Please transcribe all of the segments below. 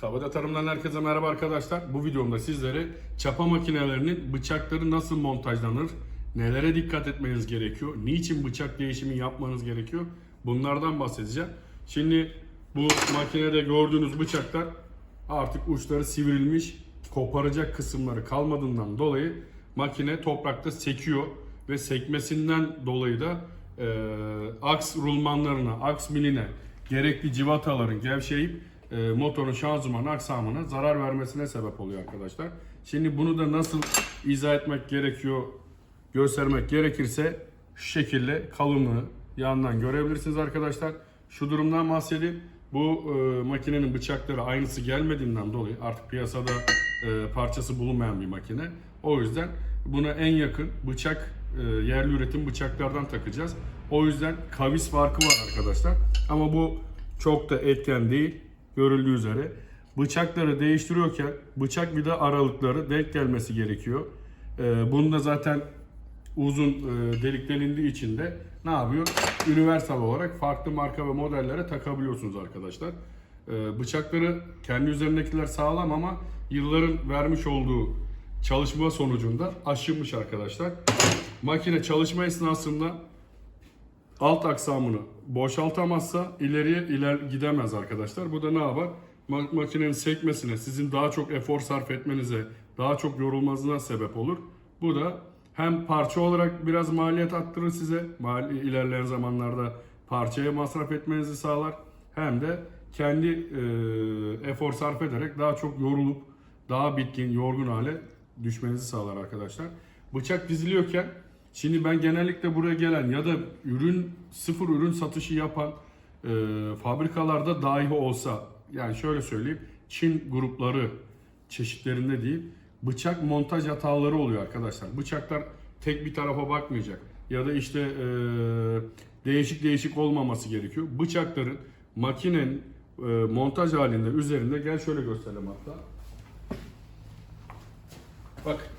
Kabada Tarım'dan herkese merhaba arkadaşlar. Bu videomda sizlere çapa makinelerinin bıçakları nasıl montajlanır, nelere dikkat etmeniz gerekiyor, niçin bıçak değişimi yapmanız gerekiyor bunlardan bahsedeceğim. Şimdi bu makinede gördüğünüz bıçaklar artık uçları sivrilmiş, koparacak kısımları kalmadığından dolayı makine toprakta sekiyor ve sekmesinden dolayı da e, aks rulmanlarına, aks miline gerekli civataların gevşeyip e, motorun şanzıman aksamına zarar vermesine sebep oluyor arkadaşlar. Şimdi bunu da nasıl izah etmek gerekiyor, göstermek gerekirse şu şekilde kalınlığı yandan görebilirsiniz arkadaşlar. Şu durumdan bahsedeyim. Bu e, makinenin bıçakları aynısı gelmediğinden dolayı artık piyasada e, parçası bulunmayan bir makine. O yüzden buna en yakın bıçak e, yerli üretim bıçaklardan takacağız. O yüzden kavis farkı var arkadaşlar. Ama bu çok da etken değil. Görüldüğü üzere. Bıçakları değiştiriyorken bıçak vida aralıkları denk gelmesi gerekiyor. E, bunu da zaten uzun e, delik delindiği için de ne yapıyor? Universal olarak farklı marka ve modellere takabiliyorsunuz arkadaşlar. E, bıçakları kendi üzerindekiler sağlam ama yılların vermiş olduğu çalışma sonucunda aşınmış arkadaşlar. Makine çalışma esnasında alt aksamını boşaltamazsa ileriye iler gidemez arkadaşlar. Bu da ne yapar? Ma- makinenin sekmesine, sizin daha çok efor sarf etmenize, daha çok yorulmanıza sebep olur. Bu da hem parça olarak biraz maliyet arttırır size, mal- ilerleyen zamanlarda parçaya masraf etmenizi sağlar. Hem de kendi e, efor sarf ederek daha çok yorulup daha bitkin, yorgun hale düşmenizi sağlar arkadaşlar. Bıçak diziliyorken şimdi ben genellikle buraya gelen ya da ürün sıfır ürün satışı yapan e, fabrikalarda dahi olsa yani şöyle söyleyeyim Çin grupları çeşitlerinde değil bıçak montaj hataları oluyor arkadaşlar. Bıçaklar tek bir tarafa bakmayacak ya da işte e, değişik değişik olmaması gerekiyor. Bıçakların makinenin e, montaj halinde üzerinde gel şöyle gösterelim hatta. Bak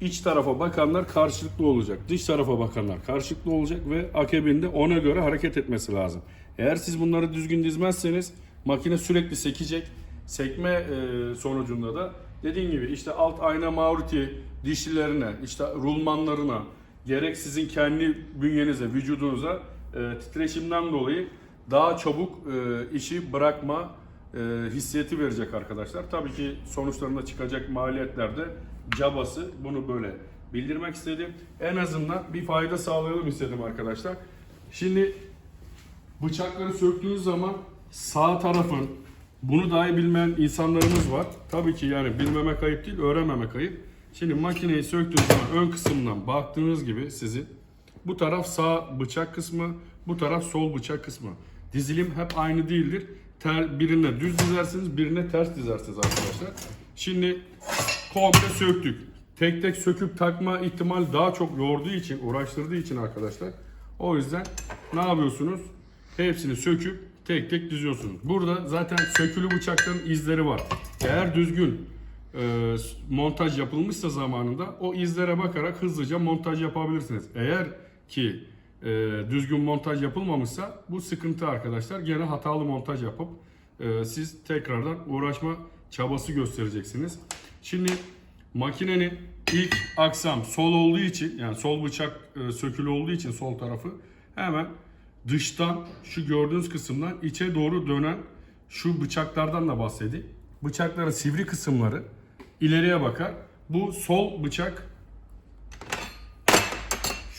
iç tarafa bakanlar karşılıklı olacak. Dış tarafa bakanlar karşılıklı olacak ve akabinde ona göre hareket etmesi lazım. Eğer siz bunları düzgün dizmezseniz makine sürekli sekecek. Sekme e, sonucunda da dediğim gibi işte alt ayna mavruti dişlilerine, işte rulmanlarına, gerek sizin kendi bünyenize, vücudunuza e, titreşimden dolayı daha çabuk e, işi bırakma e, hissiyeti verecek arkadaşlar. Tabii ki sonuçlarında çıkacak maliyetler de cabası bunu böyle bildirmek istedim. En azından bir fayda sağlayalım istedim arkadaşlar. Şimdi bıçakları söktüğünüz zaman sağ tarafın bunu dahi bilmeyen insanlarımız var. Tabii ki yani bilmemek ayıp değil, öğrenmemek ayıp. Şimdi makineyi söktüğünüz zaman ön kısımdan baktığınız gibi sizin bu taraf sağ bıçak kısmı, bu taraf sol bıçak kısmı. Dizilim hep aynı değildir. Ter, birine düz dizersiniz, birine ters dizersiniz arkadaşlar. Şimdi komple söktük. Tek tek söküp takma ihtimal daha çok yorduğu için, uğraştırdığı için arkadaşlar. O yüzden ne yapıyorsunuz? Hepsini söküp tek tek diziyorsunuz. Burada zaten sökülü bıçakların izleri var. Eğer düzgün e, montaj yapılmışsa zamanında o izlere bakarak hızlıca montaj yapabilirsiniz. Eğer ki e, düzgün montaj yapılmamışsa bu sıkıntı arkadaşlar. Gene hatalı montaj yapıp e, siz tekrardan uğraşma çabası göstereceksiniz. Şimdi makinenin ilk aksam sol olduğu için yani sol bıçak e, sökülü olduğu için sol tarafı hemen dıştan şu gördüğünüz kısımdan içe doğru dönen şu bıçaklardan da bahsedeyim. Bıçakların sivri kısımları ileriye bakar. Bu sol bıçak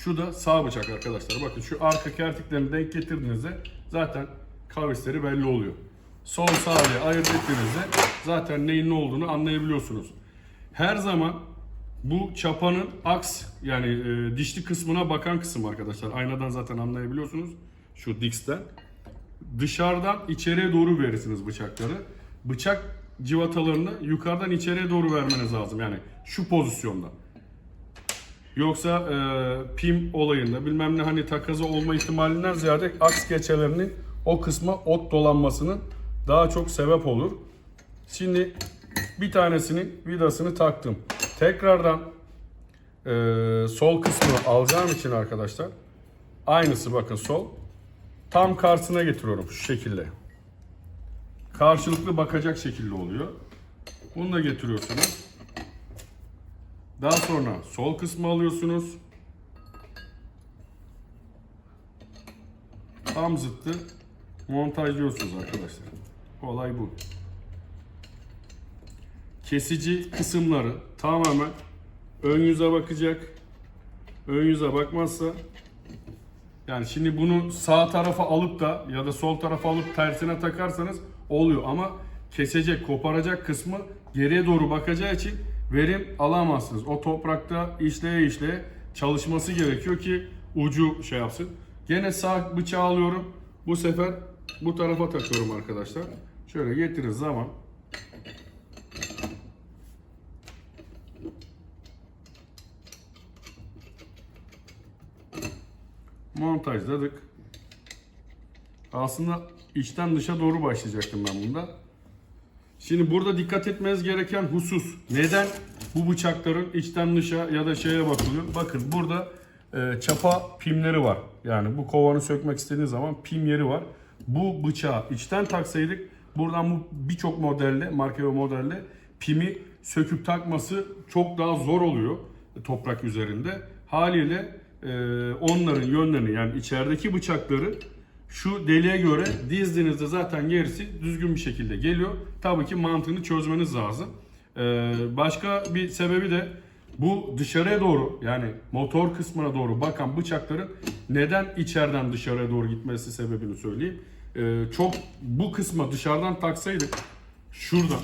şu da sağ bıçak arkadaşlar. Bakın şu arka kertiklerini denk getirdiğinizde zaten kavisleri belli oluyor. Sol sağ diye ayırt ettiğinizde zaten neyin ne olduğunu anlayabiliyorsunuz. Her zaman bu çapanın aks yani e, dişli kısmına bakan kısım arkadaşlar. Aynadan zaten anlayabiliyorsunuz. Şu dix'ten. Dışarıdan içeriye doğru verirsiniz bıçakları. Bıçak civatalarını yukarıdan içeriye doğru vermeniz lazım. Yani şu pozisyonda. Yoksa e, pim olayında bilmem ne hani takazı olma ihtimalinden ziyade aks geçelerinin o kısma ot dolanmasının daha çok sebep olur. Şimdi bir tanesinin vidasını taktım. Tekrardan e, sol kısmını alacağım için arkadaşlar aynısı bakın sol tam karşısına getiriyorum şu şekilde. karşılıklı bakacak şekilde oluyor. Bunu da getiriyorsunuz. Daha sonra sol kısmı alıyorsunuz. Tam zıttı montajlıyorsunuz arkadaşlar. Olay bu. Kesici kısımları tamamen ön yüze bakacak. Ön yüze bakmazsa yani şimdi bunu sağ tarafa alıp da ya da sol tarafa alıp tersine takarsanız oluyor ama kesecek, koparacak kısmı geriye doğru bakacağı için verim alamazsınız. O toprakta işleye işleye çalışması gerekiyor ki ucu şey yapsın. Gene sağ bıçağı alıyorum. Bu sefer bu tarafa takıyorum arkadaşlar. Şöyle getirir zaman montajladık. Aslında içten dışa doğru başlayacaktım ben bunda. Şimdi burada dikkat etmeniz gereken husus neden bu bıçakların içten dışa ya da şeye bakılıyor? Bakın burada e, çapa pimleri var. Yani bu kovanı sökmek istediğiniz zaman pim yeri var. Bu bıçağı içten taksaydık buradan bu birçok modelle, marka ve modelle pimi söküp takması çok daha zor oluyor toprak üzerinde. Haliyle e, onların yönlerini yani içerideki bıçakları şu deliğe göre dizdiğinizde zaten gerisi düzgün bir şekilde geliyor. Tabii ki mantığını çözmeniz lazım. Ee, başka bir sebebi de bu dışarıya doğru yani motor kısmına doğru bakan bıçakların neden içeriden dışarıya doğru gitmesi sebebini söyleyeyim. Ee, çok bu kısma dışarıdan taksaydık şuradan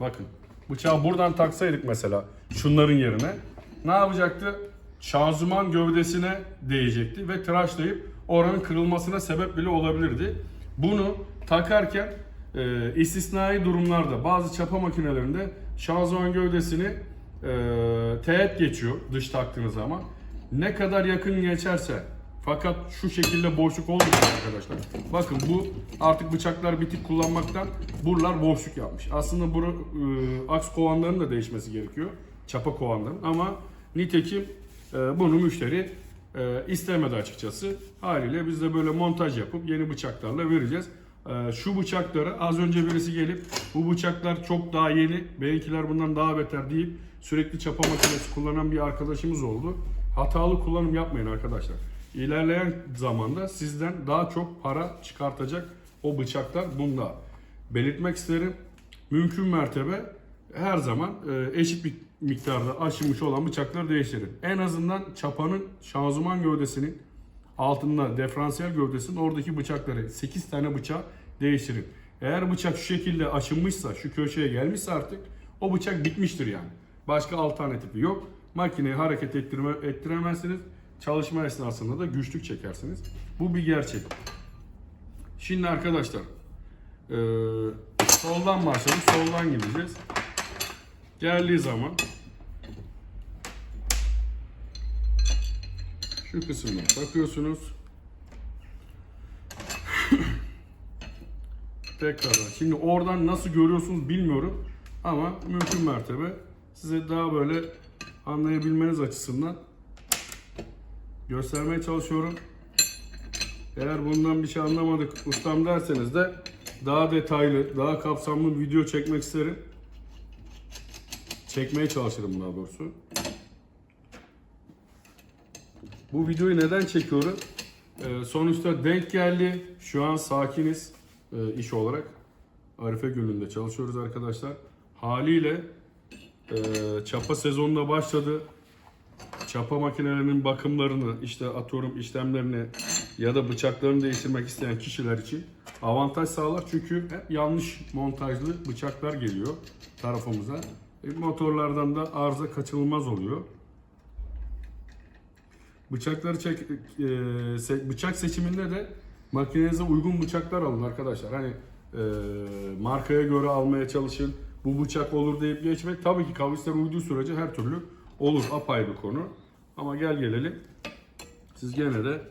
bakın bıçağı buradan taksaydık mesela şunların yerine ne yapacaktı? Şanzıman gövdesine değecekti ve tıraşlayıp oranın kırılmasına sebep bile olabilirdi. Bunu takarken e, istisnai durumlarda bazı çapa makinelerinde şanzıman gövdesini e, teğet geçiyor dış taktığınız zaman. Ne kadar yakın geçerse fakat şu şekilde boşluk olmuyor arkadaşlar. Bakın bu artık bıçaklar bitik kullanmaktan buralar boşluk yapmış. Aslında bu e, aks kovanların da değişmesi gerekiyor. Çapa kovanların ama nitekim e, bunu müşteri e, istemedi açıkçası. Haliyle biz de böyle montaj yapıp yeni bıçaklarla vereceğiz. E, şu bıçakları az önce birisi gelip bu bıçaklar çok daha yeni, benimkiler bundan daha beter deyip sürekli çapa makinesi kullanan bir arkadaşımız oldu. Hatalı kullanım yapmayın arkadaşlar. İlerleyen zamanda sizden daha çok para çıkartacak o bıçaklar bunda. Belirtmek isterim mümkün mertebe her zaman e, eşit bir miktarda aşınmış olan bıçakları değiştirin. En azından çapanın şanzıman gövdesinin altında diferansiyel gövdesinin oradaki bıçakları 8 tane bıçağı değiştirin. Eğer bıçak şu şekilde aşınmışsa, şu köşeye gelmişse artık o bıçak bitmiştir yani. Başka alternatifi yok. Makineyi hareket ettirme, ettiremezsiniz. Çalışma esnasında da güçlük çekersiniz. Bu bir gerçek. Şimdi arkadaşlar eee, soldan başladık. Soldan gideceğiz. Geldiği zaman şu kısımdan takıyorsunuz. Tekrardan. Şimdi oradan nasıl görüyorsunuz bilmiyorum. Ama mümkün mertebe size daha böyle anlayabilmeniz açısından göstermeye çalışıyorum. Eğer bundan bir şey anlamadık ustam derseniz de daha detaylı, daha kapsamlı bir video çekmek isterim. Çekmeye çalışırım daha doğrusu. Bu videoyu neden çekiyorum? Ee, sonuçta denk geldi. Şu an sakiniz e, iş olarak. Arife Gölü'nde çalışıyoruz arkadaşlar. Haliyle e, çapa sezonuna başladı. Çapa makinelerinin bakımlarını, işte atıyorum işlemlerini ya da bıçaklarını değiştirmek isteyen kişiler için avantaj sağlar. Çünkü hep yanlış montajlı bıçaklar geliyor tarafımıza. E, motorlardan da arıza kaçınılmaz oluyor. Bıçakları çek, e, bıçak seçiminde de makinenize uygun bıçaklar alın arkadaşlar. Hani e, markaya göre almaya çalışın. Bu bıçak olur deyip geçmek tabii ki kavisler uyduğu sürece her türlü olur apayrı konu. Ama gel gelelim. Siz gene de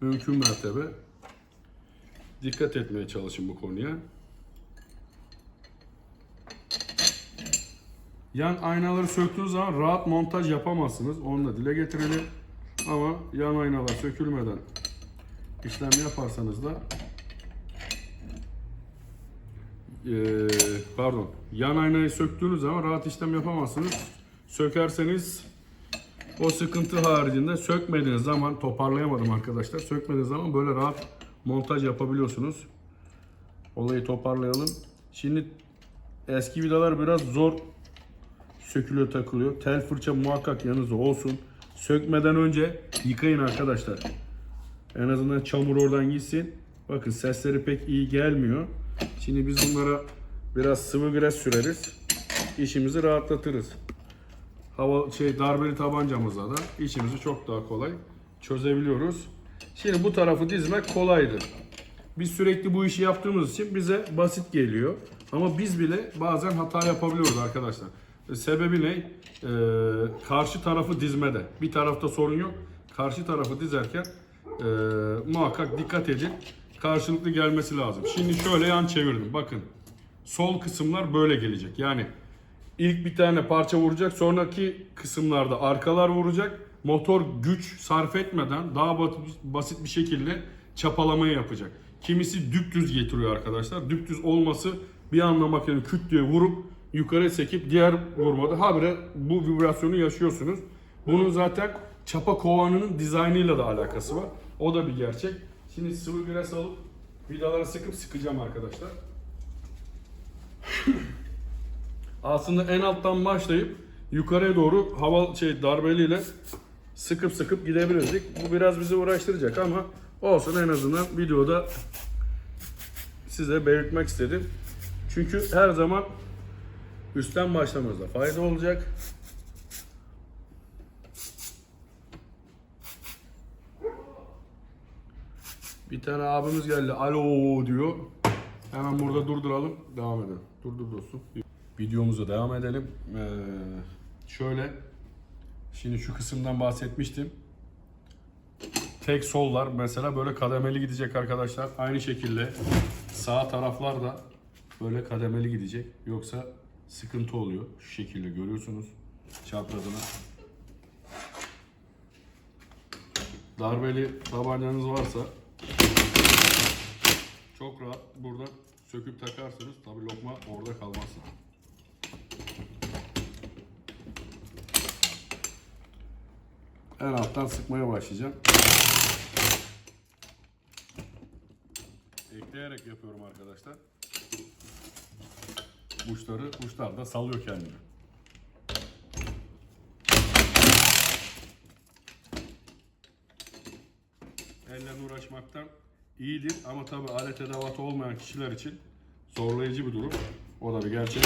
mümkün mertebe dikkat etmeye çalışın bu konuya. Yan aynaları söktüğünüz zaman rahat montaj yapamazsınız. Onu da dile getirelim. Ama yan aynalar sökülmeden işlem yaparsanız da e, pardon yan aynayı söktüğünüz zaman rahat işlem yapamazsınız. Sökerseniz o sıkıntı haricinde sökmediğiniz zaman toparlayamadım arkadaşlar. Sökmediğiniz zaman böyle rahat montaj yapabiliyorsunuz. Olayı toparlayalım. Şimdi eski vidalar biraz zor sökülüyor takılıyor. Tel fırça muhakkak yanınızda olsun. Sökmeden önce yıkayın arkadaşlar. En azından çamur oradan gitsin. Bakın sesleri pek iyi gelmiyor. Şimdi biz bunlara biraz sıvı gres süreriz. İşimizi rahatlatırız. Hava şey darbeli tabancamızla da işimizi çok daha kolay çözebiliyoruz. Şimdi bu tarafı dizmek kolaydı. Biz sürekli bu işi yaptığımız için bize basit geliyor. Ama biz bile bazen hata yapabiliyoruz arkadaşlar. Sebebi ne? Ee, karşı tarafı dizmede. Bir tarafta sorun yok. Karşı tarafı dizerken e, muhakkak dikkat edin. Karşılıklı gelmesi lazım. Şimdi şöyle yan çevirdim. Bakın. Sol kısımlar böyle gelecek. Yani ilk bir tane parça vuracak. Sonraki kısımlarda arkalar vuracak. Motor güç sarf etmeden daha basit bir şekilde çapalamayı yapacak. Kimisi düptüz getiriyor arkadaşlar. Düptüz olması bir anda makineyi küt diye vurup yukarı sekip diğer vurmada habire bu vibrasyonu yaşıyorsunuz. Bunun zaten çapa kovanının dizaynıyla da alakası var. O da bir gerçek. Şimdi sıvı gres alıp vidalara sıkıp sıkacağım arkadaşlar. Aslında en alttan başlayıp yukarıya doğru hava şey darbeliyle sıkıp sıkıp gidebilirdik. Bu biraz bizi uğraştıracak ama olsun en azından videoda size belirtmek istedim. Çünkü her zaman üstten başlamamızda fayda olacak. Bir tane abimiz geldi. Alo diyor. Hemen burada durduralım. Devam edelim. Durdur dostum. Videomuza devam edelim. Ee, şöyle. Şimdi şu kısımdan bahsetmiştim. Tek sollar mesela böyle kademeli gidecek arkadaşlar. Aynı şekilde sağ taraflar da böyle kademeli gidecek. Yoksa sıkıntı oluyor. Şu şekilde görüyorsunuz çaprazını. Darbeli tabancanız varsa çok rahat burada söküp takarsınız. Tabi lokma orada kalmazsa. En alttan sıkmaya başlayacağım. Ekleyerek yapıyorum arkadaşlar. Uçları, uçlar da salıyor kendini. Elle uğraşmaktan iyidir ama tabi alet edevatı olmayan kişiler için zorlayıcı bir durum. O da bir gerçek.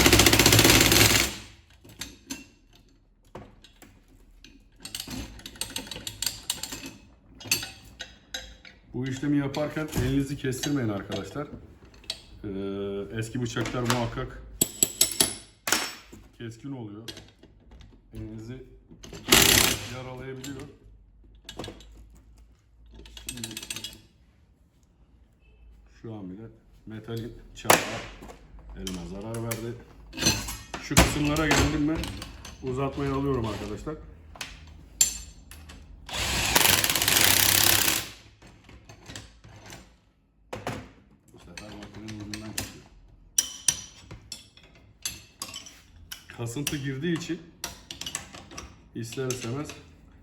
Bu işlemi yaparken elinizi kestirmeyin arkadaşlar. Ee, eski bıçaklar muhakkak keskin oluyor. Elinizi yaralayabiliyor. Şimdi şu an bile metalin çarpı elime zarar verdi. Şu kısımlara geldim ben uzatmayı alıyorum arkadaşlar. Bu sefer makinenin ucundan çıkıyor. Kasıntı girdiği için ister istemez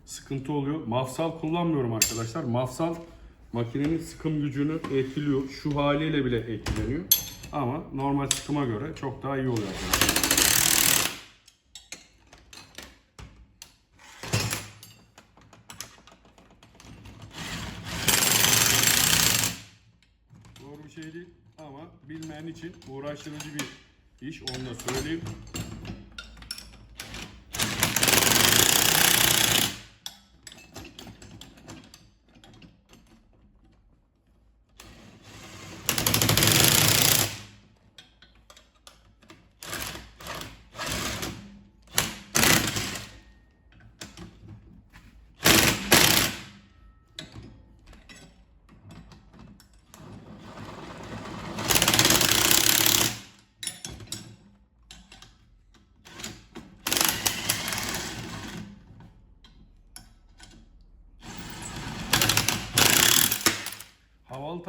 sıkıntı oluyor. Mafsal kullanmıyorum arkadaşlar. Mafsal makinenin sıkım gücünü etkiliyor. Şu haliyle bile etkileniyor. Ama normal sıkıma göre çok daha iyi oluyor arkadaşlar. Doğru bir şey değil ama bilmeyen için uğraştırıcı bir iş onu da söyleyeyim.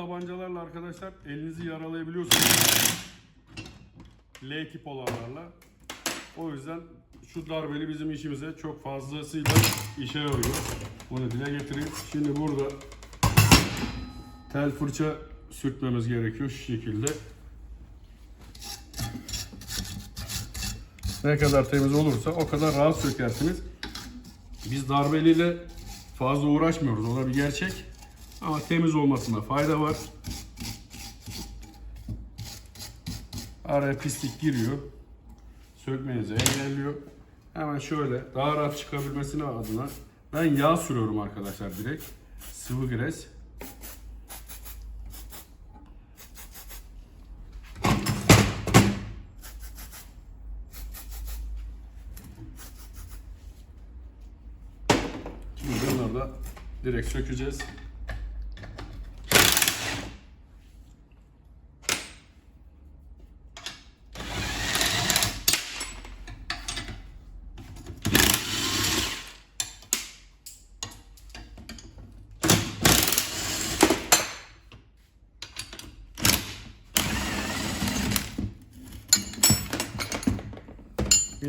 Tabancalarla arkadaşlar elinizi yaralayabiliyorsunuz. L tip olanlarla. O yüzden şu darbeli bizim işimize çok fazlasıyla işe yarıyor. Bunu dile getireyim. Şimdi burada tel fırça sürtmemiz gerekiyor şu şekilde. Ne kadar temiz olursa o kadar rahat sökersiniz. Biz darbeliyle fazla uğraşmıyoruz. O da bir gerçek. Ama temiz olmasına fayda var. Araya pislik giriyor. Sökmenizi engelliyor. Hemen şöyle daha rahat çıkabilmesine adına ben yağ sürüyorum arkadaşlar direkt. Sıvı gres. Şimdi bunları direkt sökeceğiz.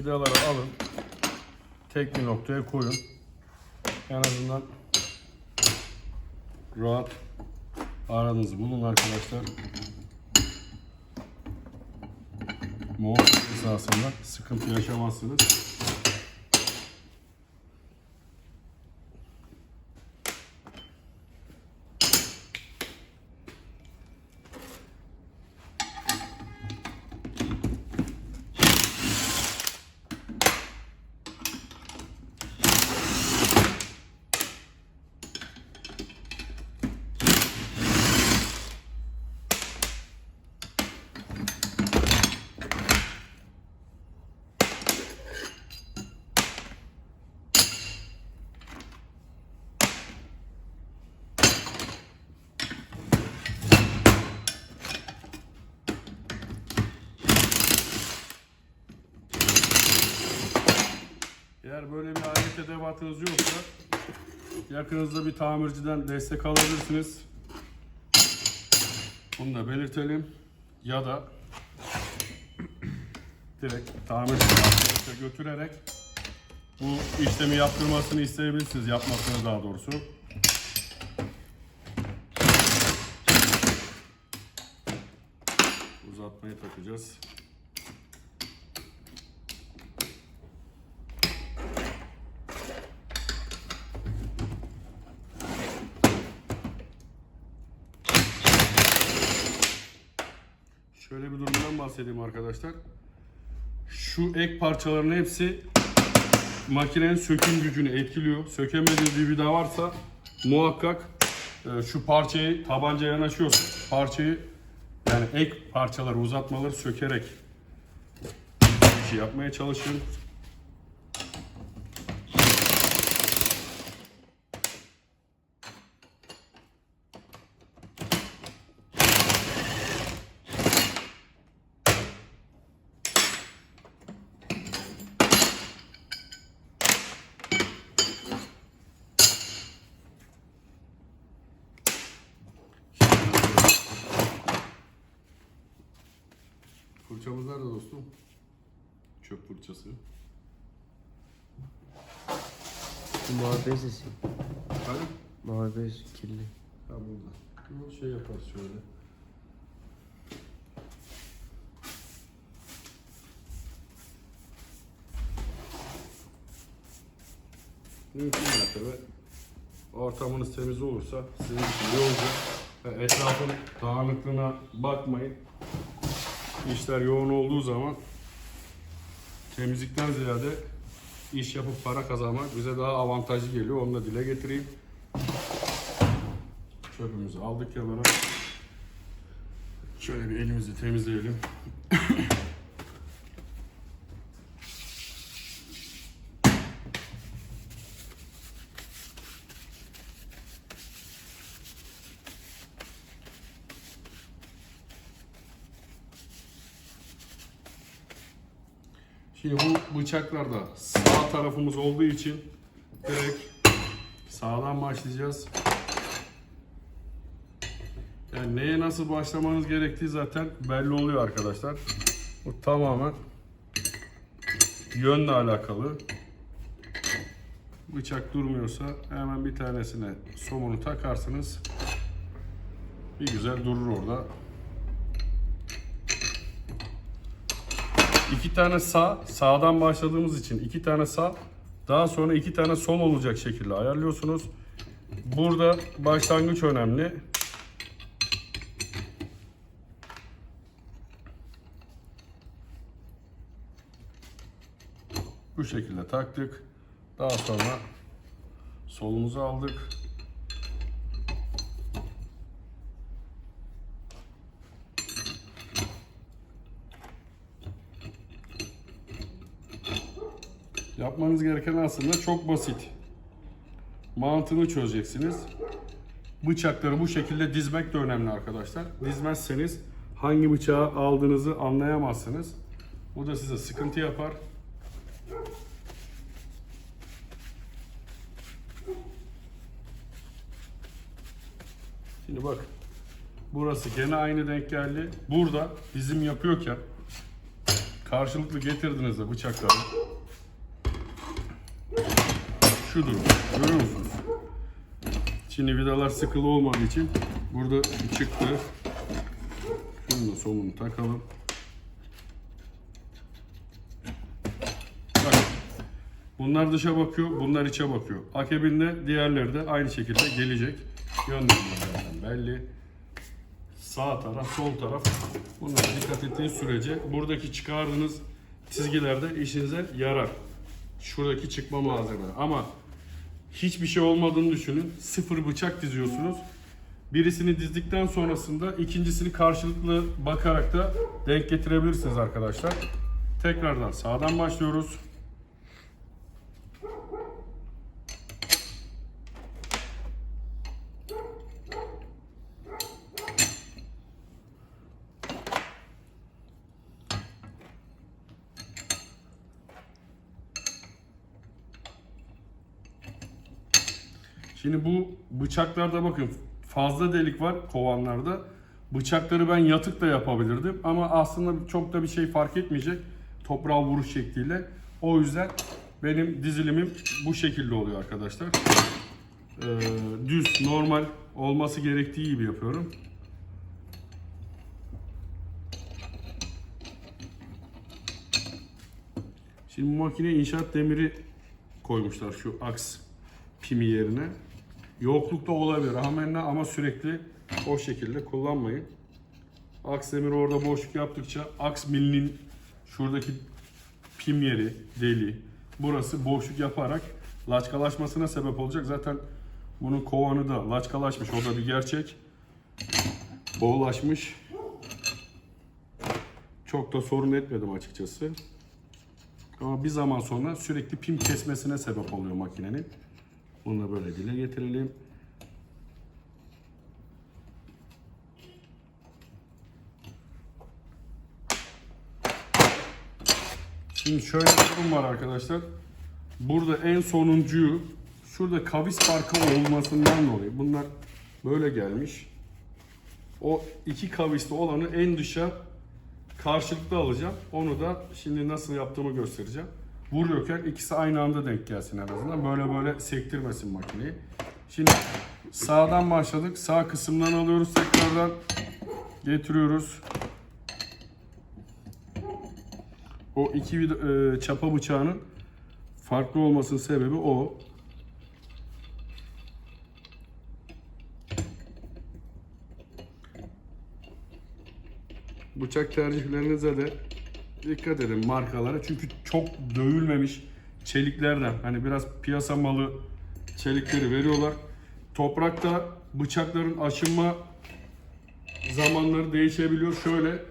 Vidaları alın. Tek bir noktaya koyun. En azından rahat aranızı bulun arkadaşlar. Montaj esasında sıkıntı yaşamazsınız. Eğer böyle bir alet edevatınız yoksa yakınızda bir tamirciden destek alabilirsiniz. Bunu da belirtelim. Ya da direkt tamirci arkadaşa götürerek bu işlemi yaptırmasını isteyebilirsiniz. Yapmasını daha doğrusu. Uzatmayı takacağız. Şöyle bir durumdan bahsedeyim arkadaşlar. Şu ek parçaların hepsi makinenin söküm gücünü etkiliyor. Sökemediğiniz bir vida varsa muhakkak e, şu parçayı tabanca yanaşıyorsa parçayı yani ek parçaları uzatmaları sökerek bir şey yapmaya çalışın. Fırçamız nerede dostum? Çöp fırçası. Bez sesi. Mavi bez kirli. Ha burada. Bunu şey yaparız şöyle. Mümkün mertebe ortamınız temiz olursa sizin için iyi olacak. Etrafın dağınıklığına bakmayın. İşler yoğun olduğu zaman temizlikten ziyade iş yapıp para kazanmak bize daha avantajlı geliyor. Onu da dile getireyim. Çöpümüzü aldık kenara. Şöyle bir elimizi temizleyelim. Şimdi bu bıçaklarda sağ tarafımız olduğu için direkt sağdan başlayacağız. Yani neye nasıl başlamanız gerektiği zaten belli oluyor arkadaşlar. Bu tamamen yönle alakalı. Bıçak durmuyorsa hemen bir tanesine somunu takarsınız. Bir güzel durur orada. İki tane sağ, sağdan başladığımız için iki tane sağ, daha sonra iki tane sol olacak şekilde ayarlıyorsunuz. Burada başlangıç önemli. Bu şekilde taktık. Daha sonra solumuzu aldık. Yapmanız gereken aslında çok basit. Mantığını çözeceksiniz. Bıçakları bu şekilde dizmek de önemli arkadaşlar. Dizmezseniz hangi bıçağı aldığınızı anlayamazsınız. Bu da size sıkıntı yapar. Şimdi bak. Burası gene aynı denk geldi. Burada dizim yapıyorken karşılıklı getirdiğinizde bıçakları şu durum. Görüyor musunuz? Şimdi vidalar sıkılı olmadığı için burada çıktı. Şunu da somunu takalım. Bak. Bunlar dışa bakıyor, bunlar içe bakıyor. Akabinde diğerleri de aynı şekilde gelecek. Yönlendirme zaten belli. Sağ taraf, sol taraf. Bunlara dikkat ettiğiniz sürece buradaki çıkardığınız çizgilerde işinize yarar. Şuradaki çıkma malzemeleri. Ama hiçbir şey olmadığını düşünün. Sıfır bıçak diziyorsunuz. Birisini dizdikten sonrasında ikincisini karşılıklı bakarak da denk getirebilirsiniz arkadaşlar. Tekrardan sağdan başlıyoruz. Şimdi bu bıçaklarda bakın fazla delik var kovanlarda. Bıçakları ben yatık da yapabilirdim ama aslında çok da bir şey fark etmeyecek toprağa vuruş şekliyle. O yüzden benim dizilimim bu şekilde oluyor arkadaşlar. Ee, düz, normal olması gerektiği gibi yapıyorum. Şimdi bu makine inşaat demiri koymuşlar şu aks pimi yerine. Yoklukta olabilir amenna ama sürekli o şekilde kullanmayın. Aks demiri orada boşluk yaptıkça aks milinin şuradaki pim yeri, deli, burası boşluk yaparak laçkalaşmasına sebep olacak. Zaten bunun kovanı da laçkalaşmış. O da bir gerçek. Boğulaşmış. Çok da sorun etmedim açıkçası. Ama bir zaman sonra sürekli pim kesmesine sebep oluyor makinenin. Bunu da böyle dile getirelim. Şimdi şöyle bir durum var arkadaşlar. Burada en sonuncuyu şurada kavis farkı olmasından dolayı bunlar böyle gelmiş. O iki kavisli olanı en dışa karşılıklı alacağım. Onu da şimdi nasıl yaptığımı göstereceğim. Vuruyorken ikisi aynı anda denk gelsin en azından. Böyle böyle sektirmesin makineyi. Şimdi sağdan başladık. Sağ kısımdan alıyoruz tekrardan. Getiriyoruz. O iki e, çapa bıçağının farklı olmasının sebebi o. Bıçak tercihlerinize de dikkat edin markalara. Çünkü çok dövülmemiş çeliklerden hani biraz piyasa malı çelikleri veriyorlar. Toprakta bıçakların aşınma zamanları değişebiliyor. Şöyle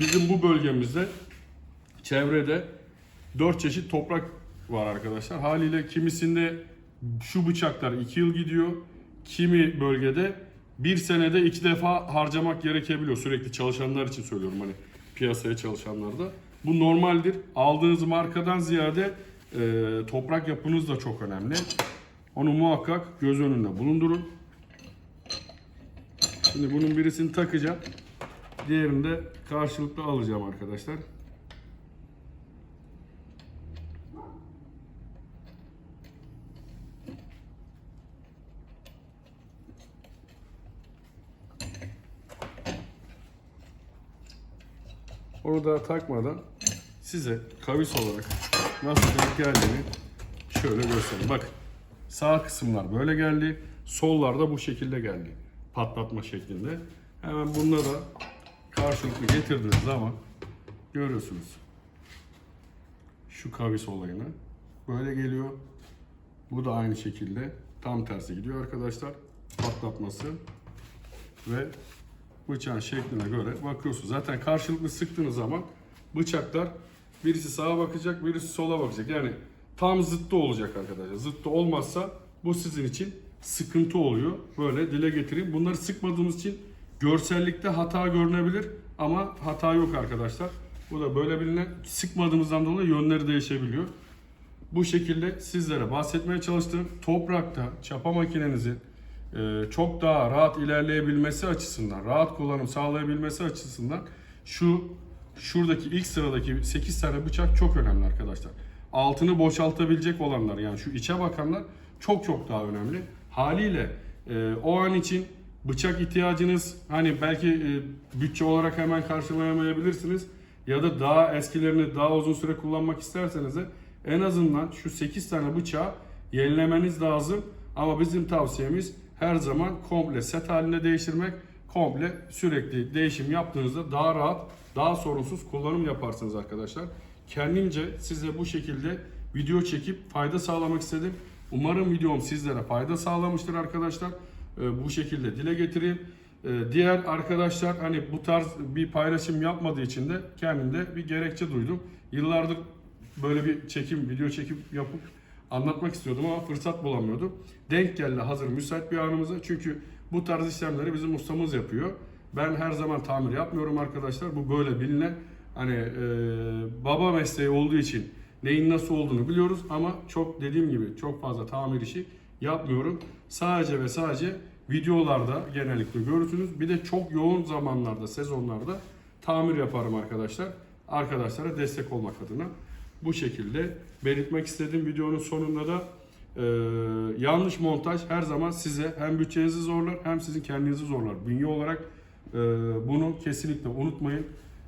bizim bu bölgemizde çevrede 4 çeşit toprak var arkadaşlar. Haliyle kimisinde şu bıçaklar 2 yıl gidiyor. Kimi bölgede bir senede iki defa harcamak gerekebiliyor. Sürekli çalışanlar için söylüyorum hani piyasaya çalışanlarda. Bu normaldir. Aldığınız markadan ziyade e, toprak yapınız da çok önemli. Onu muhakkak göz önünde bulundurun. Şimdi bunun birisini takacağım. Diğerini de karşılıklı alacağım arkadaşlar. Onu da takmadan size kavis olarak nasıl denk geldiğini şöyle göstereyim. Bakın sağ kısımlar böyle geldi. Sollar da bu şekilde geldi. Patlatma şeklinde. Hemen bununla da karşılıklı getirdiğiniz zaman görüyorsunuz. Şu kavis olayını. Böyle geliyor. Bu da aynı şekilde tam tersi gidiyor arkadaşlar. Patlatması ve bıçağın şekline göre bakıyorsunuz. Zaten karşılıklı sıktığınız zaman bıçaklar birisi sağa bakacak, birisi sola bakacak. Yani tam zıttı olacak arkadaşlar. Zıttı olmazsa bu sizin için sıkıntı oluyor. Böyle dile getireyim. Bunları sıkmadığımız için görsellikte hata görünebilir ama hata yok arkadaşlar. Bu da böyle bilinen sıkmadığımızdan dolayı yönleri değişebiliyor. Bu şekilde sizlere bahsetmeye çalıştım. Toprakta çapa makinenizin çok daha rahat ilerleyebilmesi açısından, rahat kullanım sağlayabilmesi açısından şu şuradaki ilk sıradaki 8 tane bıçak çok önemli arkadaşlar. Altını boşaltabilecek olanlar yani şu içe bakanlar çok çok daha önemli. Haliyle e, o an için bıçak ihtiyacınız hani belki e, bütçe olarak hemen karşılayamayabilirsiniz ya da daha eskilerini daha uzun süre kullanmak isterseniz de en azından şu 8 tane bıçağı yenilemeniz lazım. Ama bizim tavsiyemiz her zaman komple set halinde değiştirmek. Komple sürekli değişim yaptığınızda daha rahat, daha sorunsuz kullanım yaparsınız arkadaşlar. Kendimce size bu şekilde video çekip fayda sağlamak istedim. Umarım videom sizlere fayda sağlamıştır arkadaşlar. Ee, bu şekilde dile getireyim. Ee, diğer arkadaşlar hani bu tarz bir paylaşım yapmadığı için de kendimde bir gerekçe duydum. Yıllardır böyle bir çekim, video çekim yapıp anlatmak istiyordum ama fırsat bulamıyordum. Denk geldi hazır müsait bir anımıza. Çünkü bu tarz işlemleri bizim ustamız yapıyor. Ben her zaman tamir yapmıyorum arkadaşlar. Bu böyle bilinen hani e, baba mesleği olduğu için neyin nasıl olduğunu biliyoruz ama çok dediğim gibi çok fazla tamir işi yapmıyorum. Sadece ve sadece videolarda genellikle görürsünüz. Bir de çok yoğun zamanlarda, sezonlarda tamir yaparım arkadaşlar. Arkadaşlara destek olmak adına bu şekilde belirtmek istedim. Videonun sonunda da e, yanlış montaj her zaman size hem bütçenizi zorlar hem sizin kendinizi zorlar. Bünye olarak e, bunu kesinlikle unutmayın.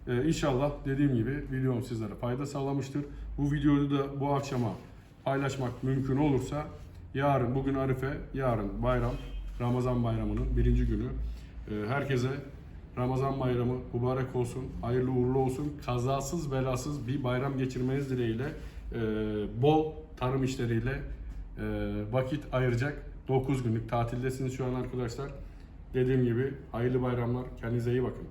E, inşallah dediğim gibi videom sizlere fayda sağlamıştır. Bu videoyu da bu akşama paylaşmak mümkün olursa yarın bugün Arife, yarın bayram, Ramazan bayramının birinci günü. E, herkese Ramazan bayramı mübarek olsun, hayırlı uğurlu olsun, kazasız belasız bir bayram geçirmeniz dileğiyle e, bol tarım işleriyle e, vakit ayıracak 9 günlük tatildesiniz şu an arkadaşlar. Dediğim gibi hayırlı bayramlar, kendinize iyi bakın.